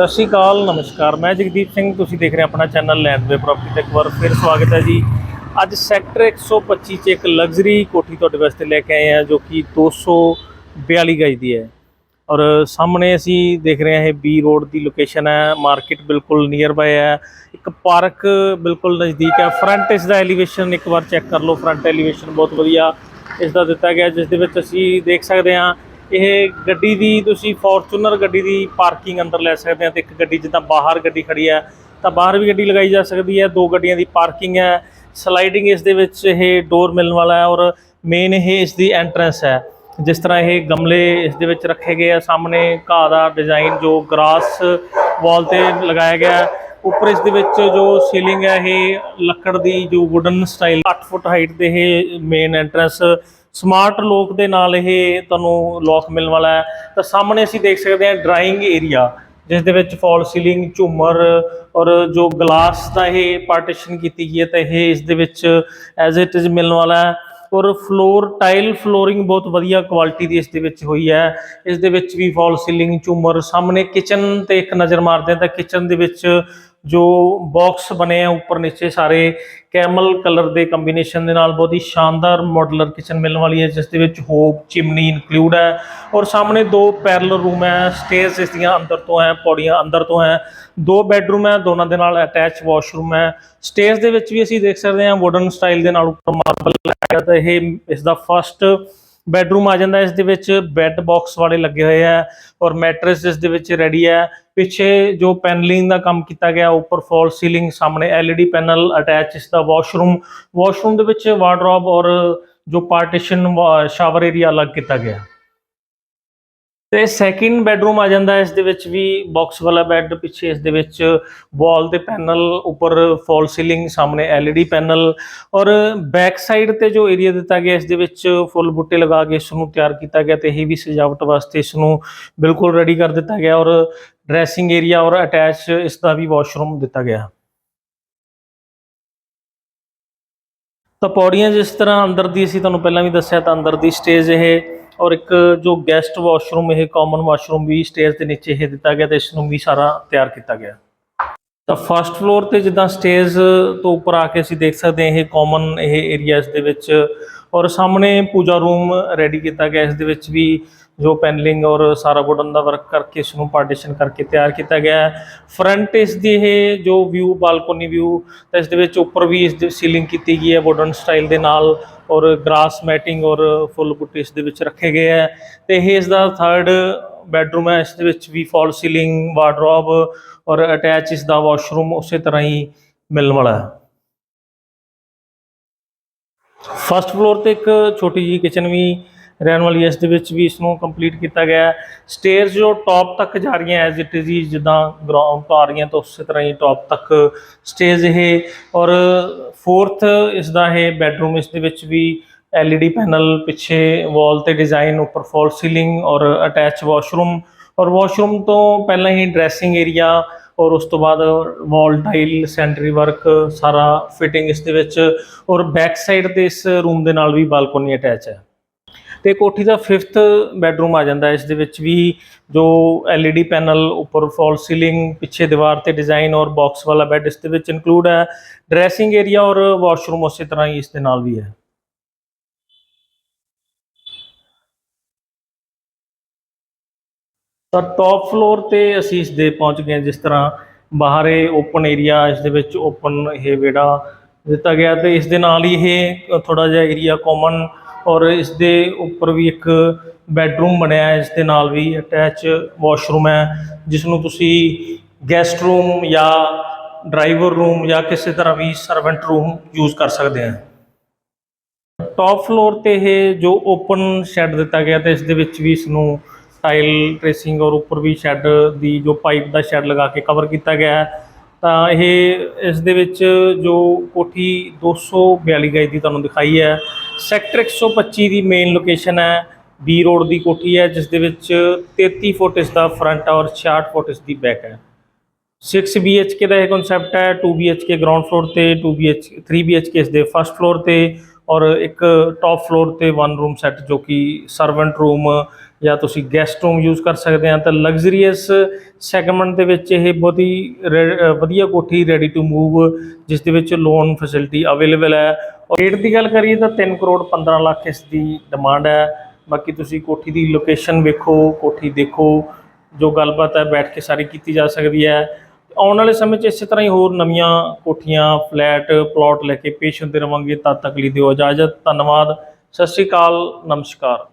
ਸਤਿ ਸ਼੍ਰੀ ਅਕਾਲ, ਨਮਸਕਾਰ। ਮੈਂ ਜਗਦੀਪ ਸਿੰਘ, ਤੁਸੀਂ ਦੇਖ ਰਹੇ ਆਪਣਾ ਚੈਨਲ ਲੈਂਡਵੇ ਪ੍ਰਾਪਰਟੀ ਤੇ ਇੱਕ ਵਾਰ ਫਿਰ ਸਵਾਗਤ ਹੈ ਜੀ। ਅੱਜ ਸੈਕਟਰ 125 'ਚ ਇੱਕ ਲਗਜ਼ਰੀ ਕੋਠੀ ਤੁਹਾਡੇ ਵਾਸਤੇ ਲੈ ਕੇ ਆਏ ਹਾਂ, ਜੋ ਕਿ 242 ਗਜ ਦੀ ਹੈ। ਔਰ ਸਾਹਮਣੇ ਅਸੀਂ ਦੇਖ ਰਹੇ ਹਾਂ ਇਹ ਬੀ ਰੋਡ ਦੀ ਲੋਕੇਸ਼ਨ ਹੈ। ਮਾਰਕੀਟ ਬਿਲਕੁਲ ਨੀਅਰ ਬਾਏ ਹੈ। ਇੱਕ ਪਾਰਕ ਬਿਲਕੁਲ ਨਜ਼ਦੀਕ ਹੈ। ਫਰੰਟ ਇਸ ਦਾ ਐਲੀਵੇਸ਼ਨ ਇੱਕ ਵਾਰ ਚੈੱਕ ਕਰ ਲਓ। ਫਰੰਟ ਐਲੀਵੇਸ਼ਨ ਬਹੁਤ ਵਧੀਆ ਇਸ ਦਾ ਦਿੱਤਾ ਗਿਆ, ਜਿਸ ਦੇ ਵਿੱਚ ਅਸੀਂ ਦੇਖ ਸਕਦੇ ਹਾਂ ਇਹ ਗੱਡੀ ਦੀ ਤੁਸੀਂ ਫੋਰਚੂਨਰ ਗੱਡੀ ਦੀ ਪਾਰਕਿੰਗ ਅੰਦਰ ਲੈ ਸਕਦੇ ਆ ਤੇ ਇੱਕ ਗੱਡੀ ਜਿੱਦਾਂ ਬਾਹਰ ਗੱਡੀ ਖੜੀ ਹੈ, ਤਾਂ ਬਾਹਰ ਵੀ ਗੱਡੀ ਲਗਾਈ ਜਾ ਸਕਦੀ ਹੈ, ਦੋ ਗੱਡੀਆਂ ਦੀ ਪਾਰਕਿੰਗ ਹੈ ਸਲਾਈਡਿੰਗ ਇਸ ਦੇ ਵਿੱਚ ਇਹ ਡੋਰ ਮਿਲਣ ਵਾਲਾ ਹੈ ਔਰ ਮੇਨ ਇਹ ਇਸ ਦੀ ਐਂਟਰੈਂਸ ਹੈ। ਜਿਸ ਤਰ੍ਹਾਂ ਇਹ ਗਮਲੇ ਇਸ ਦੇ ਵਿੱਚ ਰੱਖੇ ਗਏ ਆ, ਸਾਹਮਣੇ ਘਾਹ ਦਾ ਡਿਜ਼ਾਈਨ ਜੋ ਗਰਾਸ ਵਾਲ ਤੇ ਲਗਾਇਆ ਗਿਆ ਉੱਪਰ ਇਸ ਦੇ ਵਿੱਚ ਜੋ ਸੀਲਿੰਗ ਹੈ, ਇਹ ਲੱਕੜ ਦੀ ਜੋ ਵੁਡਨ ਸਟਾਈਲ 8 ਫੁੱਟ ਹਾਈਟ 'ਤੇ ਇਹ ਮੇਨ ਐਂਟਰੈਂਸ ਸਮਾਰਟ ਲੋਕ ਦੇ ਨਾਲ ਇਹ ਤੁਹਾਨੂੰ ਲੋਕ ਮਿਲਣ ਵਾਲਾ ਹੈ। ਤਾਂ ਸਾਹਮਣੇ ਅਸੀਂ ਦੇਖ ਸਕਦੇ ਹਾਂ ਡਰਾਇੰਗ ਏਰੀਆ, ਜਿਸ ਦੇ ਵਿੱਚ ਫਾਲ ਸੀਲਿੰਗ, ਝੂਮਰ ਔਰ ਜੋ ਗਲਾਸ ਦਾ ਇਹ ਪਾਰਟੀਸ਼ਨ ਕੀਤੀ ਗਈ ਹੈ, ਤਾਂ ਇਹ ਇਸ ਦੇ ਵਿੱਚ ਐਜ਼ ਇਟ ਇਜ਼ ਮਿਲਣ ਵਾਲਾ ਹੈ। ਔਰ ਫਲੋਰ ਟਾਈਲ ਫਲੋਰਿੰਗ ਬਹੁਤ ਵਧੀਆ ਕੁਆਲਿਟੀ ਦੀ ਇਸ ਦੇ ਵਿੱਚ ਹੋਈ ਹੈ। ਇਸ ਦੇ ਵਿੱਚ ਵੀ ਫਾਲ ਸੀਲਿੰਗ, ਝੂਮਰ, ਸਾਹਮਣੇ ਕਿਚਨ ਤੇ ਇੱਕ ਨਜ਼ਰ ਮਾਰਦੇ ਹਾਂ ਤਾਂ ਕਿਚਨ ਦੇ ਵਿੱਚ ਜੋ ਬਾਕਸ ਬਣੇ ਆ ਉੱਪਰ ਨੀਚੇ ਸਾਰੇ ਕੈਮਲ ਕਲਰ ਦੇ ਕੰਬੀਨੇਸ਼ਨ ਦੇ ਨਾਲ ਬਹੁਤ ਹੀ ਸ਼ਾਨਦਾਰ ਮਾਡਲਰ ਕਿਚਨ ਮਿਲਣ ਵਾਲੀ ਹੈ, ਜਿਸ ਦੇ ਵਿੱਚ ਹੋਪ ਚਿਮਨੀ ਇਨਕਲੂਡ ਹੈ ਔਰ ਸਾਹਮਣੇ ਦੋ ਪੈਰਲਲ ਰੂਮ ਹੈ ਸਟੇਜ ਇਸ ਦੀਆਂ ਅੰਦਰ ਤੋਂ ਹੈ, ਪੌੜੀਆਂ ਅੰਦਰ ਤੋਂ ਹੈ, ਦੋ ਬੈੱਡਰੂਮ ਹੈ, ਦੋਨਾਂ ਦੇ ਨਾਲ ਅਟੈਚ ਵਾਸ਼ਰੂਮ ਹੈ। ਸਟੇਜ ਦੇ ਵਿੱਚ ਵੀ ਅਸੀਂ ਦੇਖ ਸਕਦੇ ਹਾਂ ਵੁਡਨ ਸਟਾਈਲ ਦੇ ਨਾਲ ਉੱਪਰ ਮਾਰਬਲ ਲੱਗਿਆ ਤਾਂ ਇਹ ਇਸ ਦਾ ਫਸਟ ਬੈਡਰੂਮ ਆ ਜਾਂਦਾ ਇਸ ਦੇ ਵਿੱਚ ਬੈੱਡ ਬਾਕਸ ਵਾਲੇ ਲੱਗੇ ਹੋਏ ਆ ਔਰ ਮੈਟਰਸ ਇਸ ਦੇ ਵਿੱਚ ਰੈਡੀ ਹੈ। ਪਿੱਛੇ ਜੋ ਪੈਨਲਿੰਗ ਦਾ ਕੰਮ ਕੀਤਾ ਗਿਆ, ਉੱਪਰ ਫਾਲ ਸੀਲਿੰਗ, ਸਾਹਮਣੇ LED ਪੈਨਲ ਅਟੈਚ, ਇਸ ਦਾ ਵਾਸ਼ਰੂਮ। ਵਾਸ਼ਰੂਮ ਦੇ ਵਿੱਚ ਵਾਰਡਰੋਬ ਔਰ ਜੋ ਪਾਰਟੀਸ਼ਨ ਸ਼ਾਵਰ ਏਰੀਆ ਅਲੱਗ ਕੀਤਾ ਗਿਆ। ਤੇ ਸੈਕਿੰਡ ਬੈਡਰੂਮ ਆ ਜਾਂਦਾ ਇਸ ਦੇ ਵਿੱਚ ਵੀ ਬਾਕਸ ਵਾਲਾ ਬੈੱਡ ਪਿੱਛੇ ਇਸ ਦੇ ਵਿੱਚ ਵਾਲ ਤੇ ਪੈਨਲ ਉੱਪਰ ਫਾਲ ਸੀਲਿੰਗ ਸਾਹਮਣੇ LED ਪੈਨਲ ਔਰ ਬੈਕ ਸਾਈਡ ਤੇ ਜੋ ਏਰੀਆ ਦਿੱਤਾ ਗਿਆ, ਇਸ ਦੇ ਵਿੱਚ ਫੁੱਲ ਬੂਟੇ ਲਗਾ ਕੇ ਇਸ ਨੂੰ ਤਿਆਰ ਕੀਤਾ ਗਿਆ ਤੇ ਇਹ ਵੀ ਸਜਾਵਟ ਵਾਸਤੇ ਇਸ ਨੂੰ ਬਿਲਕੁਲ ਰੈਡੀ ਕਰ ਦਿੱਤਾ ਗਿਆ ਔਰ ਡਰੈਸਿੰਗ ਏਰੀਆ ਔਰ ਅਟੈਚ ਇਸ ਦਾ ਵੀ ਵਾਸ਼ਰੂਮ ਦਿੱਤਾ ਗਿਆ। ਤਾਂ ਪੌੜੀਆਂ ਜਿਸ ਤਰ੍ਹਾਂ ਅੰਦਰ ਦੀ, ਅਸੀਂ ਤੁਹਾਨੂੰ ਪਹਿਲਾਂ ਵੀ ਦੱਸਿਆ ਤਾਂ ਅੰਦਰ ਦੀ ਸਟੇਜ ਇਹ ਔਰ ਇੱਕ ਜੋ ਗੈਸਟ ਵਾਸ਼ਰੂਮ ਇਹ ਕਾਮਨ ਵਾਸ਼ਰੂਮ ਵੀ ਸਟੇਜ ਦੇ ਨੀਚੇ ਇਹ ਦਿੱਤਾ ਗਿਆ ਤੇ ਇਸ ਨੂੰ ਵੀ ਸਾਰਾ ਤਿਆਰ ਕੀਤਾ ਗਿਆ। ਤਾਂ ਫਸਟ ਫਲੋਰ ਤੇ ਜਿੱਦਾਂ ਸਟੇਜ ਤੋਂ ਉੱਪਰ ਆ ਕੇ ਅਸੀਂ ਦੇਖ ਸਕਦੇ ਹਾਂ, ਇਹ ਕਾਮਨ ਇਹ ਏਰੀਆ ਇਸ ਦੇ ਵਿੱਚ ਔਰ ਸਾਹਮਣੇ ਪੂਜਾ ਰੂਮ ਰੈਡੀ ਕੀਤਾ ਗਿਆ। ਇਸ ਦੇ ਵਿੱਚ ਵੀ ਜੋ ਪੈਨਲਿੰਗ ਔਰ ਸਾਰਾ ਵੁਡਨ ਦਾ ਵਰਕ ਕਰਕੇ ਇਸ ਨੂੰ ਪਾਰਟੀਸ਼ਨ ਕਰਕੇ ਤਿਆਰ ਕੀਤਾ ਗਿਆ ਹੈ। ਫਰੰਟ ਇਸ ਦੀ ਇਹ ਜੋ ਵਿਊ ਬਾਲਕੋਨੀ ਵਿਊ ਤਾਂ ਇਸ ਦੇ ਵਿੱਚ ਉੱਪਰ ਵੀ ਇਸ ਦੀ ਸੀਲਿੰਗ ਕੀਤੀ ਗਈ ਹੈ ਵੁਡਨ ਸਟਾਈਲ ਦੇ ਨਾਲ ਔਰ ਗ੍ਰਾਸ ਮੈਟਿੰਗ ਔਰ ਫੁੱਲ ਬੂਟੇ ਇਸ ਦੇ ਵਿੱਚ ਰੱਖੇ ਗਏ ਹੈ। ਤੇ ਇਹ ਇਸ ਦਾ ਥਰਡ ਬੈਡਰੂਮ ਹੈ, ਇਸ ਦੇ ਵਿੱਚ ਵੀ ਫਾਲ ਸੀਲਿੰਗ ਵਾਰਡਰੋਬ ਔਰ ਅਟੈਚ ਇਸ ਦਾ ਵਾਸ਼ਰੂਮ ਉਸੇ ਤਰ੍ਹਾਂ ਹੀ ਮਿਲਣ ਵਾਲਾ ਹੈ। ਫਸਟ ਫਲੋਰ ਤੇ ਇੱਕ ਛੋਟੀ ਜੀ ਕਿਚਨ ਵੀ ਰਹਿਣ ਵਾਲੀ ਇਸ ਦੇ ਵਿੱਚ ਵੀ ਇਸ ਨੂੰ ਕੰਪਲੀਟ ਕੀਤਾ ਗਿਆ ਹੈ। ਸਟੇਅਰਸ ਜੋ ਟੌਪ ਤੱਕ ਜਾ ਰਹੀਆਂ ਐਜ਼ ਇਟ ਇਜ਼ ਹੀ ਜਿੱਦਾਂ ਗਰਾਊਂਡ ਤੋਂ ਆ ਰਹੀਆਂ ਤਾਂ ਉਸੇ ਤਰ੍ਹਾਂ ਹੀ ਟੌਪ ਤੱਕ ਸਟੇਜ ਇਹ। ਔਰ ਫੋਰਥ ਇਸ ਦਾ ਇਹ ਬੈਡਰੂਮ ਇਸ ਦੇ ਵਿੱਚ ਵੀ LED ਪੈਨਲ ਪਿੱਛੇ ਵਾਲ ਤੇ ਡਿਜ਼ਾਈਨ ਉੱਪਰ ਫਾਲ ਸੀਲਿੰਗ ਔਰ ਅਟੈਚ ਵਾਸ਼ਰੂਮ ਔਰ ਵਾਸ਼ਰੂਮ ਤੋਂ ਪਹਿਲਾਂ ਹੀ ਡਰੈਸਿੰਗ ਏਰੀਆ ਔਰ ਉਸ ਤੋਂ ਬਾਅਦ ਵਾਲ ਟਾਈਲ ਸੈਂਟਰੀ ਵਰਕ ਸਾਰਾ ਫਿਟਿੰਗ ਇਸ ਦੇ ਵਿੱਚ। ਔਰ ਬੈਕ ਸਾਈਡ ਤੇ ਇਸ ਰੂਮ ਦੇ ਨਾਲ ਵੀ ਬਾਲਕੋਨੀ ਅਟੈਚ ਹੈ। ਤੇ ਕੋਠੀ ਦਾ 5th ਬੈਡਰੂਮ ਆ ਜਾਂਦਾ ਇਸ ਦੇ ਵਿੱਚ ਵੀ ਜੋ LED ਪੈਨਲ ਉੱਪਰ ਫਾਲ ਸੀਲਿੰਗ ਪਿੱਛੇ ਦੀਵਾਰ ਤੇ ਡਿਜ਼ਾਈਨ ਔਰ ਬਾਕਸ ਵਾਲਾ ਬੈੱਡ ਇਸ ਦੇ ਵਿੱਚ ਇਨਕਲੂਡ ਹੈ। ਡਰੈਸਿੰਗ ਏਰੀਆ ਔਰ ਵਾਸ਼ਰੂਮ ਉਸੇ ਤਰ੍ਹਾਂ ਹੀ ਇਸ ਦੇ ਨਾਲ ਵੀ ਹੈ। ਤਾਂ ਟੌਪ ਫਲੋਰ ਤੇ ਅਸੀਂ ਇਸ ਦੇ ਪਹੁੰਚ ਗਏ ਜਿਸ ਤਰ੍ਹਾਂ ਬਾਹਰ ਇਹ ਓਪਨ ਏਰੀਆ ਇਸ ਦੇ ਵਿੱਚ ਓਪਨ ਇਹ ਵਿਹੜਾ ਦਿੱਤਾ ਗਿਆ ਤੇ ਇਸ ਦੇ ਨਾਲ ਹੀ ਇਹ ਥੋੜਾ ਜਿਹਾ ਏਰੀਆ ਕਾਮਨ ਔਰ ਇਸ ਦੇ ਉੱਪਰ ਵੀ ਇੱਕ ਬੈੱਡਰੂਮ ਬਣਿਆ ਹੈ ਇਸ ਦੇ ਨਾਲ ਵੀ ਅਟੈਚ ਵਾਸ਼ਰੂਮ ਹੈ ਜਿਸ ਨੂੰ ਤੁਸੀਂ ਗੈਸਟ ਰੂਮ ਜਾਂ ਡਰਾਈਵਰ ਰੂਮ ਜਾਂ ਕਿਸੇ ਤਰ੍ਹਾਂ ਵੀ ਸਰਵੈਂਟ ਰੂਮ ਯੂਜ਼ ਕਰ ਸਕਦੇ ਹਾਂ। ਟੌਪ ਫਲੋਰ ਤੇ ਇਹ ਜੋ ਓਪਨ ਸ਼ੈੱਡ ਦਿੱਤਾ ਗਿਆ ਤੇ ਇਸ ਦੇ ਵਿੱਚ ਵੀ ਇਸ ਨੂੰ ਟਾਈਲ ਟ੍ਰੇਸਿੰਗ ਔਰ ਉੱਪਰ ਵੀ ਸ਼ੈੱਡ ਦੀ ਜੋ ਪਾਈਪ ਦਾ ਸ਼ੈੱਡ ਲਗਾ ਕੇ ਕਵਰ ਕੀਤਾ ਗਿਆ ਹੈ। ਤਾਂ ਇਹ ਇਸ ਦੇ ਵਿੱਚ ਜੋ ਕੋਠੀ 242 ਗਜ ਦੀ ਤੁਹਾਨੂੰ ਦਿਖਾਈ ਹੈ। ਸੈਕਟਰ 125 ਦੀ ਮੇਨ ਲੋਕੇਸ਼ਨ ਹੈ ਬੀ ਰੋਡ ਦੀ ਕੋਠੀ ਹੈ, ਜਿਸ ਦੇ ਵਿੱਚ 33 ਫੁੱਟ ਇਸ ਦਾ ਫਰੰਟ ਔਰ 66 ਫੁੱਟ ਇਸ ਦੀ ਬੈਕ ਹੈ। 6 BHK ਦਾ ਇਹ ਕਨਸੈਪਟ ਹੈ 2 BHK ਗਰਾਊਂਡ ਫਲੋਰ ਤੇ 2 BHK 3 BHK ਇਸ ਦੇ ਫਸਟ ਫਲੋਰ ਤੇ ਔਰ ਇੱਕ ਟਾਪ ਫਲੋਰ ਤੇ ਵਨ ਰੂਮ ਸੈੱਟ ਜੋ ਕਿ ਸਰਵੈਂਟ ਰੂਮ ਜਾਂ ਤੁਸੀਂ ਗੈਸਟ ਰੂਮ ਯੂਜ਼ ਕਰ ਸਕਦੇ ਆ ਤਾਂ ਲਗਜ਼ਰੀਅਸ ਸੈਗਮੈਂਟ ਦੇ ਵਿੱਚ ਇਹ ਬਹੁਤ ਹੀ ਰੇ- ਵਧੀਆ ਕੋਠੀ ਰੈਡੀ ਟੂ ਮੂਵ ਜਿਸ ਦੇ ਵਿੱਚ ਲੋਨ ਫੈਸਿਲਿਟੀ ਅਵੇਲੇਬਲ ਹੈ। ਔਰ ਰੇਟ ਦੀ ਗੱਲ ਕਰੀਏ ਤਾਂ 3 ਕਰੋੜ 15 ਲੱਖ ਇਸ ਦੀ ਡਿਮਾਂਡ ਹੈ। ਬਾਕੀ ਤੁਸੀਂ ਕੋਠੀ ਦੀ ਲੋਕੇਸ਼ਨ ਵੇਖੋ, ਕੋਠੀ ਦੇਖੋ, ਜੋ ਗੱਲਬਾਤ ਹੈ, ਬੈਠ ਕੇ ਸਾਰੀ ਕੀਤੀ ਜਾ ਸਕਦੀ ਹੈ। ਆਉਣ ਵਾਲੇ ਸਮੇਂ 'ਚ ਇਸੇ ਤਰ੍ਹਾਂ ਹੀ ਹੋਰ ਨਵੀਆਂ ਕੋਠੀਆਂ, ਫਲੈਟ, ਪਲਾਟ ਲੈ ਕੇ ਪੇਸ਼ ਹੁੰਦੇ ਰਵਾਂਗੇ। ਤਦ ਤੱਕ ਲਈ ਦਿਓ ਇਜਾਜ਼ਤ। ਧੰਨਵਾਦ। ਸਤਿ ਸ਼੍ਰੀ ਅਕਾਲ। ਨਮਸਕਾਰ।